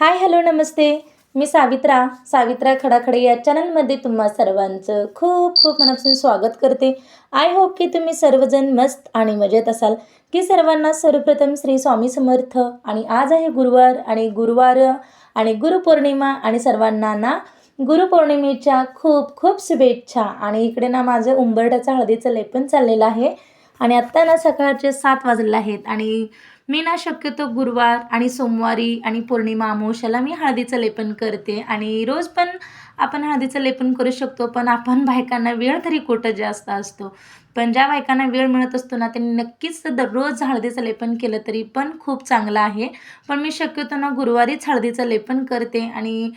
Hi hello नमस्ते. मी सावित्रा सावित्रा खडाखडे या चॅनलमध्ये तुम्हा सर्वांचं खूप खूप मनापासून स्वागत करते. आय होप की तुम्ही सर्वजण मस्त आणि मजेत असाल. की सर्वांना सर्वप्रथम श्री स्वामी समर्थ आणि आज आहे गुरुवार आणि गुरुवार आणि गुरुपौर्णिमा आणि सर्वांना ना गुरुपौर्णिमेच्या खूप खूप शुभेच्छा. आणि इकडे ना माझं उंबरठ्याचं हळदीचं लेपन चाललेलं आहे. आणि आत्ता ना सकाळचे सात वाजलेले आहेत आणि मी ना शक्यतो गुरुवार आणि सोमवारी आणि पौर्णिमा अमावस्याला मी हळदीचं लेपन करते. आणि रोज पण आपण हळदीचं लेपन करू शकतो पण आपण बायकांना वेळ तरी कुठं जास्त असतो. पण ज्या बायकांना वेळ मिळत असतो ना त्यांनी नक्कीच दररोज हळदीचं लेपन केलं तरी पण खूप चांगलं आहे. पण मी शक्यतो ना गुरुवारीच हळदीचं लेपन करते आणि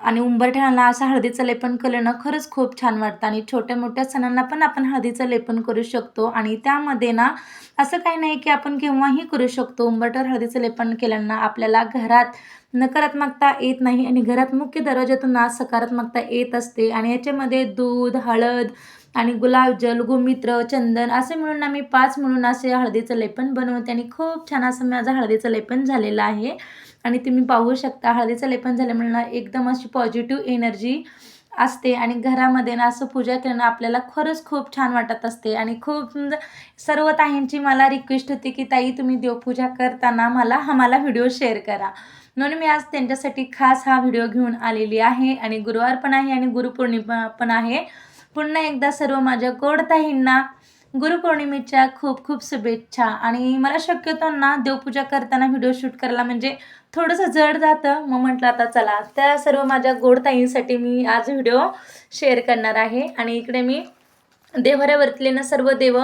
आणि उंबरठ्याला असं हळदीचं लेपन केलं ना खरंच खूप छान वाटतं. आणि छोट्या मोठ्या सणांना पण आपण हळदीचं लेपन करू शकतो. आणि त्यामध्ये ना असं काही नाही की आपण केव्हाही करू शकतो. उंबरठ्यावर हळदीचं लेपन केल्यानं आपल्याला घरात नकारात्मकता येत नाही आणि घरात मुख्य दरवाज्यातून ना सकारात्मकता येत असते. आणि याच्यामध्ये दूध हळद आणि गुलाबजल गोमित्र चंदन असे मिळून आम्ही पाच मिळून असे हळदीचं लेपन बनवते. आणि खूप छान असं माझं हळदीचं लेपन झालेलं आहे. आणि तुम्ही पाहू शकता हळदीचं लेपन झाल्यामुळे ना एकदम अशी पॉझिटिव्ह एनर्जी असते आणि घरामध्ये ना असं पूजा करणं आपल्याला खरंच खूप छान वाटत असते. आणि खूप सर्व ताईंची मला रिक्वेस्ट होती की ताई तुम्ही देवपूजा करताना मला आम्हाला व्हिडिओ शेअर करा. म्हणून मी आज त्यांच्यासाठी खास हा व्हिडिओ घेऊन आलेली आहे आणि गुरुवार पण आहे आणि गुरुपौर्णिमा पण आहे. पुन्हा एकदा सर्व माझ्या गोडताईंना गुरुपौर्णिमेच्या खूप खूप शुभेच्छा. आणि मला शक्यतो ना देवपूजा करताना व्हिडिओ शूट करायला म्हणजे थोडंसं जड जातं. मग म्हटलं आता चला त्या सर्व माझ्या गोडताईंसाठी मी आज व्हिडिओ शेअर करणार आहे. आणि इकडे मी देवाऱ्यावरतले ना सर्व देव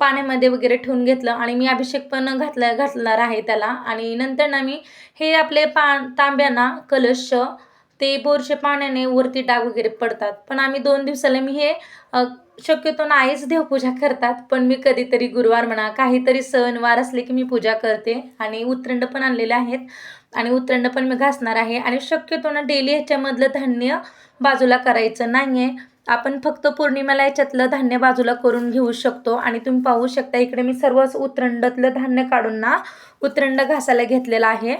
पाण्यामध्ये वगैरे ठेवून घेतलं आणि मी अभिषेक पण घातला घातणार आहे त्याला. आणि नंतर ना मी हे आपले पा तांब्यांना कलश ते बोरचे पाण्याने वरती डाग वगैरे पडतात. पण आम्ही दोन दिवसाला मी हे शक्यतो ना आईच देवपूजा करतात पण मी कधीतरी गुरुवार म्हणा काहीतरी सण वार असले की मी पूजा करते. आणि उत्रंड पण आणलेले आहेत. आणि उत्रंड पण मी घासणार आहे. आणि शक्यतो ना डेली ह्याच्यामधलं धान्य बाजूला करायचं नाही आहे आपण फक्त पौर्णिमेला याच्यातलं धान्य बाजूला करून घेऊ शकतो. आणि तुम्ही पाहू शकता इकडे मी सर्वच उत्रंडातलं धान्य काढून ना उत्रंड घासायला घेतलेलं आहे.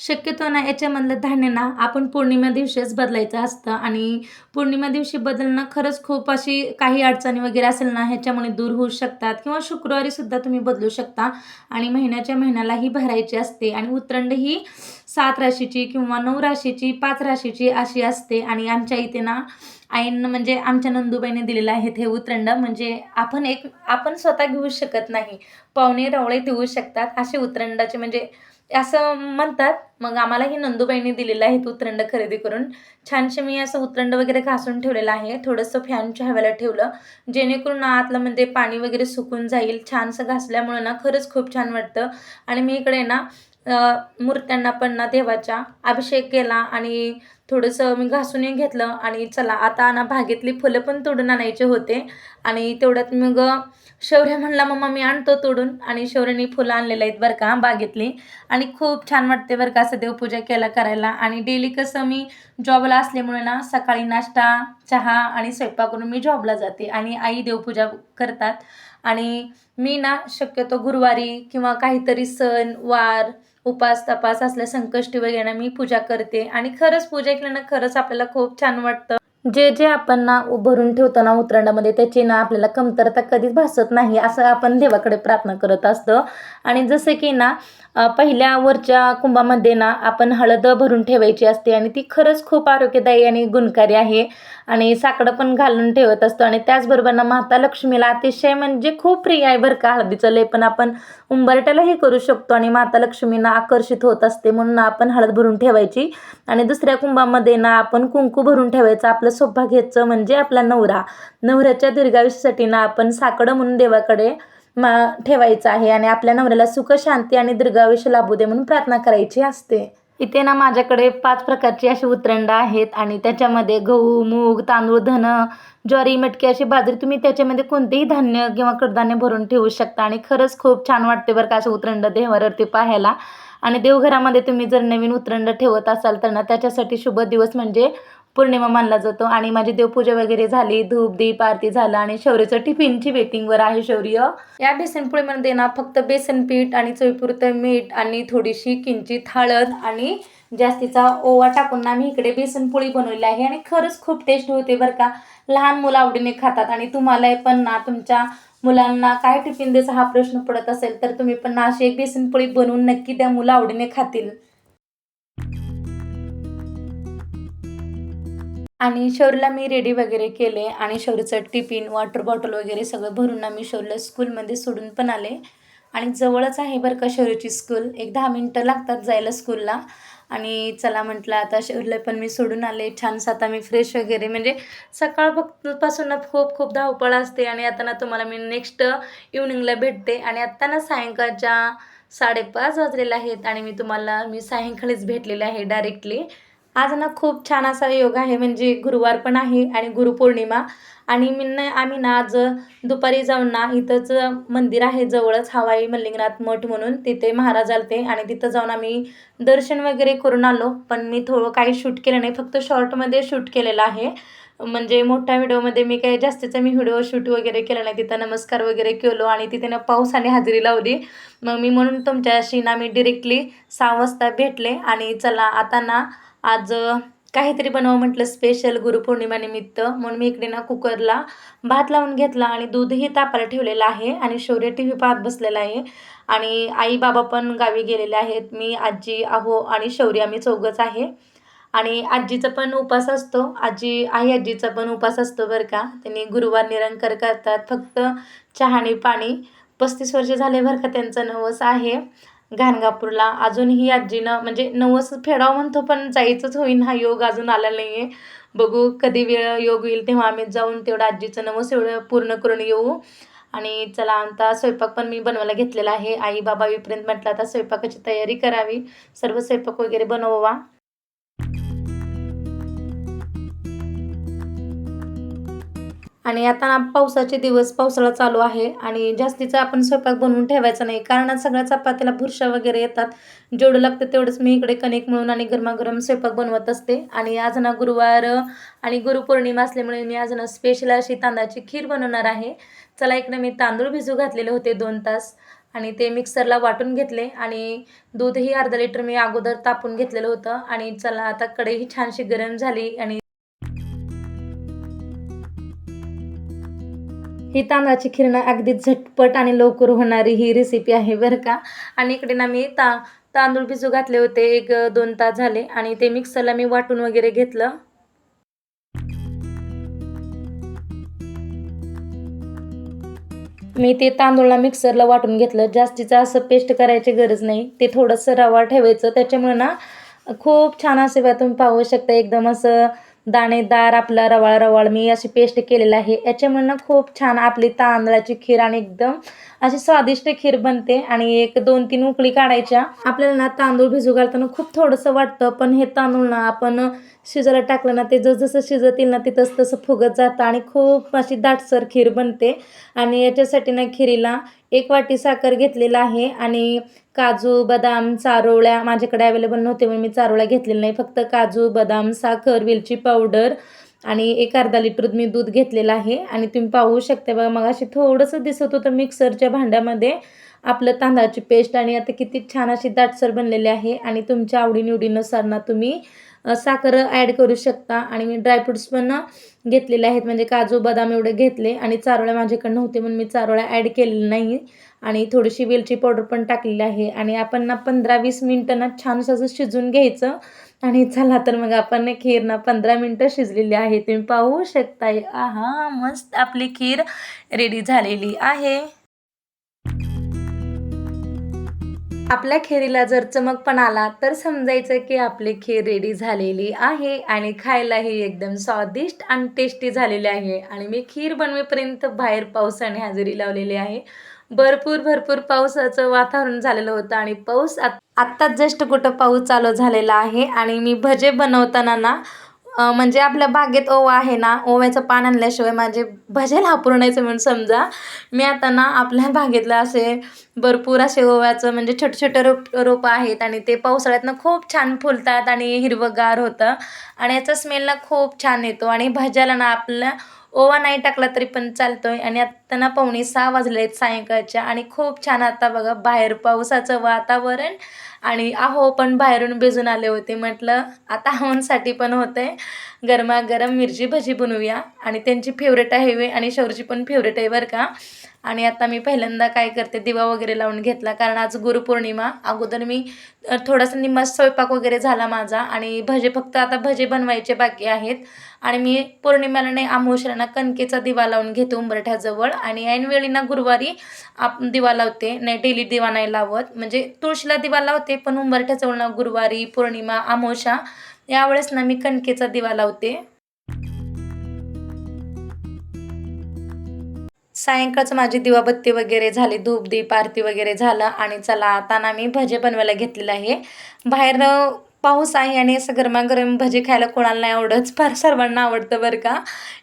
शक्यतो ना याच्यामधलं धान्य ना आपण पौर्णिमा दिवशीच बदलायचं असतं आणि पौर्णिमा दिवशी बदलणं खरंच खूप अशी काही अडचणी वगैरे असेल ना ह्याच्यामुळे दूर होऊ शकतात. किंवा शुक्रवारीसुद्धा तुम्ही बदलू शकता आणि महिन्याच्या महिन्यालाही भरायची असते आणि उतरंड ही सात राशीची किंवा नऊ राशीची पाच राशीची अशी असते आणि आमच्या इथे ना आईनं म्हणजे आमच्या नंदूबाईने दिलेलं आहे हे उतरंड म्हणजे आपण एक आपण स्वतः घेऊ शकत नाही. पाहुणे रवळे देऊ शकतात असे उतरंडाचे म्हणजे असं म्हणतात. मग आम्हालाही नंदूबाईंनी दिलेलं आहे उतरंड खरेदी करून. छानसे मी असं उतरंड वगैरे घासून ठेवलेलं आहे. थोडंसं फॅनच्या हव्याला ठेवलं. जेणेकरून आतलं म्हणजे पाणी वगैरे सुकून जाईल. छानसं घासल्यामुळं ना खरंच खूप छान वाटतं. आणि मी इकडे ना मूर्त्यांना पण ना देवाच्या अभिषेक केला आणि थोडंसं मी घासूनही घेतलं आणि चला आता ना भागेतली फुलं पण तोडून आणायचे होते. आणि तेवढ्यात मग शौर्य म्हणला मम्मा मी आणतो तोडून. आणि शौर्यनी फुलं आणलेलं आहेत बरं का बागेतली. आणि खूप छान वाटते बरं का असं देवपूजा केला करायला. आणि डेली कसं मी जॉबला असल्यामुळे ना सकाळी नाश्ता चहा आणि स्वयंपाक करून मी जॉबला जाते. आणि आई देवपूजा करतात. आणि मी ना शक्यतो गुरुवारी किंवा काहीतरी सण वार उपास तपास असल्या संकष्टी वगैरे मी पूजा करते. आणि खरंच पूजा केल्यानं खरंच आपल्याला खूप छान वाटतं. जे जे आपण ना भरून ठेवतो ना उतरंडामध्ये त्याची ना आपल्याला कमतरता कधीच भासत नाही असं आपण देवाकडे प्रार्थना करत असतो. आणि जसं की ना पहिल्या वरच्या कुंभामध्ये ना आपण हळद भरून ठेवायची असते आणि ती खरंच खूप आरोग्यदायी आणि गुणकारी आहे. आणि साकडं पण घालून ठेवत असतो आणि त्याचबरोबर ना माता लक्ष्मीला अतिशय म्हणजे खूप प्रिय आहे बरं का. हळदीचं लेपन आपण उंबरट्यालाही करू शकतो आणि माता लक्ष्मीना आकर्षित होत असते म्हणून आपण हळद भरून ठेवायची. आणि दुसऱ्या कुंभामध्ये ना आपण कुंकू भरून ठेवायचं आपलं सौभाग्याचं म्हणजे आपला नवरा. नवऱ्याच्या दीर्घायुष्यासाठी ना आपण साकडं म्हणून देवाकडे मा ठेवायचं आहे आणि आपल्या नवऱ्याला सुख शांती आणि दीर्घायुष्य लाभू दे म्हणून प्रार्थना करायची असते. इथे ना माझ्याकडे पाच प्रकारची अशी उतरंड आहेत आणि त्याच्यामध्ये गहू मूग तांदूळ धन ज्वारी मटकी अशी बाजरी तुम्ही त्याच्यामध्ये कोणतेही धान्य किंवा कडधान्य भरून ठेवू शकता आणि खरंच खूप छान वाटते बरं का असं उतरंड देवावरती पाहायला. आणि देवघरामध्ये तुम्ही जर नवीन उतरंड ठेवत असाल तर ना त्याच्यासाठी शुभ दिवस म्हणजे पौर्णिमा मानला जातो आणि माझी देवपूजा वगैरे झाली धूप दीप आरती झालं आणि शौर्यचं टिफिनची वेटिंगवर आहे शौर्य. या बेसनपोळीमध्ये ना फक्त बेसन पीठ आणि चवीपुरतं मीठ आणि थोडीशी किंचित हळद आणि जास्तीचा ओवा टाकून ना मी इकडे बेसनपोळी बनवली आहे आणि खरंच खूप टेस्ट होते बरं का. लहान मुलं आवडीने खातात आणि तुम्हाला पण ना तुमच्या मुलांना काय टिफिन द्यायचा हा प्रश्न पडत असेल तर तुम्ही पण ना अशी एक बेसनपोळी बनवून नक्की त्या मुलं आवडीने खातील. आणि शौर्यला मी रेडी वगैरे केले आणि शौर्यचं टिफिन वॉटर बॉटल वगैरे सगळं भरून मी शौर्यला स्कूलमध्ये सोडून पण आले. आणि जवळच आहे बरं का शौर्यची स्कूल एक दहा मिनटं लागतात जायला स्कूलला आणि चला म्हटलं आता शौर्यला पण मी सोडून आले. छानसं आता मी फ्रेश वगैरे. म्हणजे सकाळ फक्त पासून खूप खूप धावपळ असते आणि आता ना तुम्हाला मी नेक्स्ट इव्हनिंगला भेटते. आणि आत्ता ना सायंकाळच्या साडेपाच वाजलेले आहेत आणि मी तुम्हाला मी सायंकाळीच भेटलेले आहे डायरेक्टली आज ना खूप छान असा योग आहे म्हणजे गुरुवार पण आहे आणि गुरुपौर्णिमा. आणि मी ना आम्ही ना आज दुपारी जाऊन ना इथंच मंदिर आहे जवळच हवाई मल्लिंगनाथ मठ म्हणून. तिथे महाराज आलते आणि तिथं जाऊन आम्ही दर्शन वगैरे करून आलो. पण मी थोडं काही शूट केलं नाही फक्त शॉर्टमध्ये शूट केलेलं आहे. म्हणजे मोठ्या व्हिडिओमध्ये मी काही जास्तीचा मी व्हिडिओ शूट वगैरे केला नाही. तिथं नमस्कार वगैरे केलो आणि तिथे ना पावसाने हजेरी लावली. मग मी म्हणून तुमच्याशी ना मी डिरेक्टली सहा वाजता भेटले आणि चला आता ना आज काहीतरी बनवावं म्हटलं स्पेशल गुरुपौर्णिमानिमित्त. म्हणून मी इकडे ना कुकरला भात लावून घेतला आणि दूधही तापायला ठेवलेलं आहे आणि शौर्य टी व्ही पाहत बसलेला आहे. आणि आई बाबा पण गावी गेलेले आहेत. मी आजी आहो आणि शौर्य आम्ही चौघच आहे. आणि आजीचा पण उपास असतो. आजी आई आजीचा पण उपास असतो बरं का. त्यांनी गुरुवार निरंकार करतात. फक्त चहाणी पाणी. पस्तीस वर्ष झाले बरं का त्यांचं नवस आहे. घाणगापूरला. अजूनही आजीनं म्हणजे नवस फेडावं म्हणतो पण जायचंच होईन. हा योग अजून आला नाही आहे बघू कधी वेळ योग येईल तेव्हा आम्ही जाऊन तेवढं आजीचं नवस एवढं पूर्ण करून येऊ. आणि चला आता स्वयंपाक पण मी बनवायला घेतलेला आहे. आई बाबा येईपर्यंत म्हटलं आता स्वयंपाकाची तयारी करावी. सर्व स्वयंपाक वगैरे बनवा आणि आता ना पावसाचे दिवस पावसाळा चालू आहे आणि जास्तीचा आपण स्वयंपाक बनवून ठेवायचा नाही. कारण सगळ्या चपात्याला भुरशा वगैरे येतात. जेवढं लागतं तेवढंच मी इकडे कणिक म्हणून आणि गरमागरम स्वयंपाक बनवत असते. आणि आज ना गुरुवार आणि गुरुपौर्णिमा असल्यामुळे मी आज ना स्पेशल अशी तांदळाची खीर बनवणार आहे. चला इकडे मी तांदूळ भिजू घातलेले होते दोन तास. आणि ते मिक्सरला वाटून घेतले आणि दूधही अर्धा लिटर मी अगोदर तापून घेतलेलं होतं. आणि चला आता कढईही छानशी गरम झाली आणि ही तांदळाची खिरणं अगदी झटपट आणि लवकर होणारी ही रेसिपी आहे बरं का? आणि इकडे ना मी ता तांदूळ भिजू घातले होते एक दोन तास झाले आणि ते मिक्सरला मी वाटून वगैरे घेतलं. मी ते तांदूळला मिक्सरला वाटून घेतलं. जास्तीचं असं पेस्ट करायची गरज नाही. ते थोडंसं रवा ठेवायचं. त्याच्यामुळे ना खूप छान असे तुम्ही पाहू शकता. एकदम असं दाणेदार आपला रवाळ रवाळ मी अशी पेस्ट केलेलं आहे. याच्यामुळे ना खूप छान आपली तांदळाची खीर आणि एकदम अशी स्वादिष्ट खीर बनते. आणि एक दोन तीन उकळी काढायच्या. आपल्याला ना तांदूळ भिजू घालताना खूप थोडंसं वाटतं पण हे तांदूळ ना आपण शिजायला टाकलं ना ते जसं शिजतील ना ते तसं तसं फुगत जातं आणि खूप अशी दाटसर खीर बनते. आणि याच्यासाठी ना खिरीला एक वाटी साखर घेतलेला आहे. आणि काजू बदाम चारोळ्या माझ्याकडे अवेलेबल नव्हते म्हणून मी चारोळ्या घेतलेल्या नाही. फक्त काजू बदाम साखर वेलची पावडर आणि एक अर्धा लिटर मी दूध घेतलेलं आहे. आणि तुम्ही पाहू शकता बघा मग अशी थोडंसं दिसत होतं मिक्सरच्या भांड्यामध्ये आपलं तांदळाची पेस्ट आणि आता किती छान अशी दाटसर बनलेली आहे. आणि तुमच्या आवडीनिवडीनुसार ना तुम्ही साखर ॲड करू शकता. आणि मी ड्रायफ्रुट्स पण घेतलेले आहेत. म्हणजे काजू बदाम एवढे घेतले. आणि चारोळ्या माझ्याकडे नव्हते म्हणून मी चारोळ्या ॲड केलेल्या नाही. आणि थोडीशी वेलची पावडर पण टाकलेली आहे. आणि आपण ना पंधरा वीस मिनटं ना छान असं शिजून घ्यायचं. आणि चला तर मग आपण खीर ना पंधरा मिनटं शिजलेली आहे. तुम्ही पाहू शकताय. आहा मस्त आपली खीर रेडी झालेली आहे. आपल्या खीरीला जर चमकपण आला तर समजायचं की आपली खीर रेडी झालेली आहे आणि खायलाही एकदम स्वादिष्ट आणि टेस्टी झालेली आहे. आणि मी खीर बनवेपर्यंत बाहेर पावसाने हजेरी लावलेली आहे. भरपूर भरपूर पावसाचं वातावरण झालेलं होतं आणि पाऊस आत्ताच जस्ट कुठं पाऊस चालू झालेला आहे आणि मी भजे बनवताना ना म्हणजे आपल्या बागेत ओवा आहे ना ओव्याचं पान आणल्याशिवाय माझे भजेल लापूर म्हणून समजा मी आता ना आपल्या बागेतलं असे भरपूर असे ओव्याचं म्हणजे छोटे छोटे रोप रोपं आहेत आणि ते पावसाळ्यातनं खूप छान फुलतात आणि हिरवंगार होतं आणि याचा स्मेल ना खूप छान येतो आणि भाज्याला ना आपल्या ओवा नाही टाकला तरी पण चालतोय आणि आता ना पावणे सहा वाजले आहेत सायंकाळच्या आणि खूप छान आता बघा बाहेर पावसाचं वातावरण आणि आहो पण बाहेरून भिजून आले होते. म्हटलं आता आहोंसाठी पण होतंय. गरमागरम मिरची भजी बनवूया. आणि त्यांची फेवरेट आहे वे आणि शौरची पण फेवरेट आहे बरं का. आणि आता मी पहिल्यांदा काय करते दिवा वगैरे लावून घेतला. कारण आज गुरुपौर्णिमा. अगोदर मी थोडासा निम्मा स्वयंपाक वगैरे झाला माझा. आणि भजे फक्त आता भजे बनवायचे बाकी आहेत. आणि मी पौर्णिमेला नाही आमोशरांना कणकेचा दिवा लावून घेते उंबरठ्याजवळ. आणि ऐनवेळी ना गुरुवारी आप दिवा लावते नाही डेली दिवा नाही लावत. म्हणजे तुळशीला दिवा लावते पण उंबरठ्याजवळ ना गुरुवारी पौर्णिमा आमोशा यावेळेस ना मी कणकेचा दिवा लावते. सायंकाळचं माझी दिवाबत्ती वगैरे झाली धूप दीप आरती वगैरे झालं. आणि चला आता ना मी भजे बनवायला घेतलेलं आहे. बाहेर पाऊस आहे आणि असं गरमागरम भजी खायला कोणाला नाही आवडत फार सर्वांना आवडतं बरं का.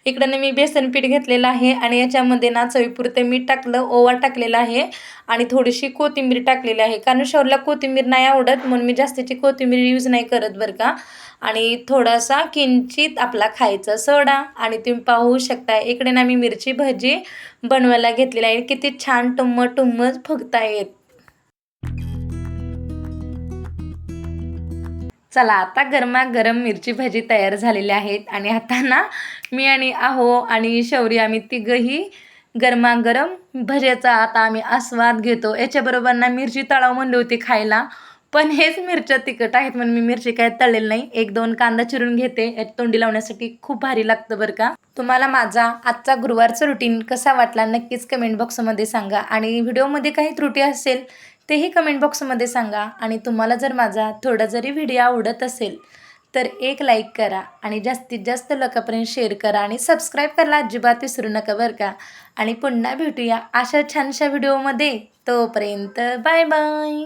इकडं मी बेसन पीठ घेतलेलं आहे आणि याच्यामध्ये ना चवीपुरते मीठ टाकलं ओवा टाकलेला आहे आणि थोडीशी कोथिंबीर टाकलेली आहे. कारण शौरला कोथिंबीर नाही आवडत म्हणून मी जास्तीची कोथिंबीर यूज नाही करत बरं का. आणि थोडासा किंचित आपला खायचा सोडा आणि तुम्ही पाहू शकता इकडे ना मी मिरची भजी बनवायला घेतलेली आहे. किती छान टुम्म टुम्म फुगतायत. चला आता गरमागरम मिरची भजी तयार झालेली आहेत आणि आता ना मी आणि आहो आणि शौर्य आम्ही तिघंही गरमागरम भज्याचा आता आम्ही आस्वाद घेतो. याच्याबरोबर ना मिरची तळाव म्हणली होती खायला पण हेच मिरच्या तिखट आहेत म्हणून मी मिरची काय तळलेली नाही. एक दोन कांदा चिरून घेते यात तोंडी लावण्यासाठी खूप भारी लागतं बरं का. तुम्हाला माझा आजचा गुरुवारचा रुटीन कसा वाटला नक्कीच कमेंट बॉक्समध्ये सांगा आणि व्हिडिओमध्ये काही त्रुटी असेल तेही कमेंट बॉक्समध्ये सांगा. आणि तुम्हाला जर माझा थोडा जरी व्हिडिओ आवडत असेल तर एक लाईक करा आणि जास्तीत जास्त लोकांपर्यंत शेअर करा आणि सबस्क्राईब करायला अजिबात विसरू नका बरं का. आणि पुन्हा भेटूया अशा छानशा व्हिडिओमध्ये तोपर्यंत बाय बाय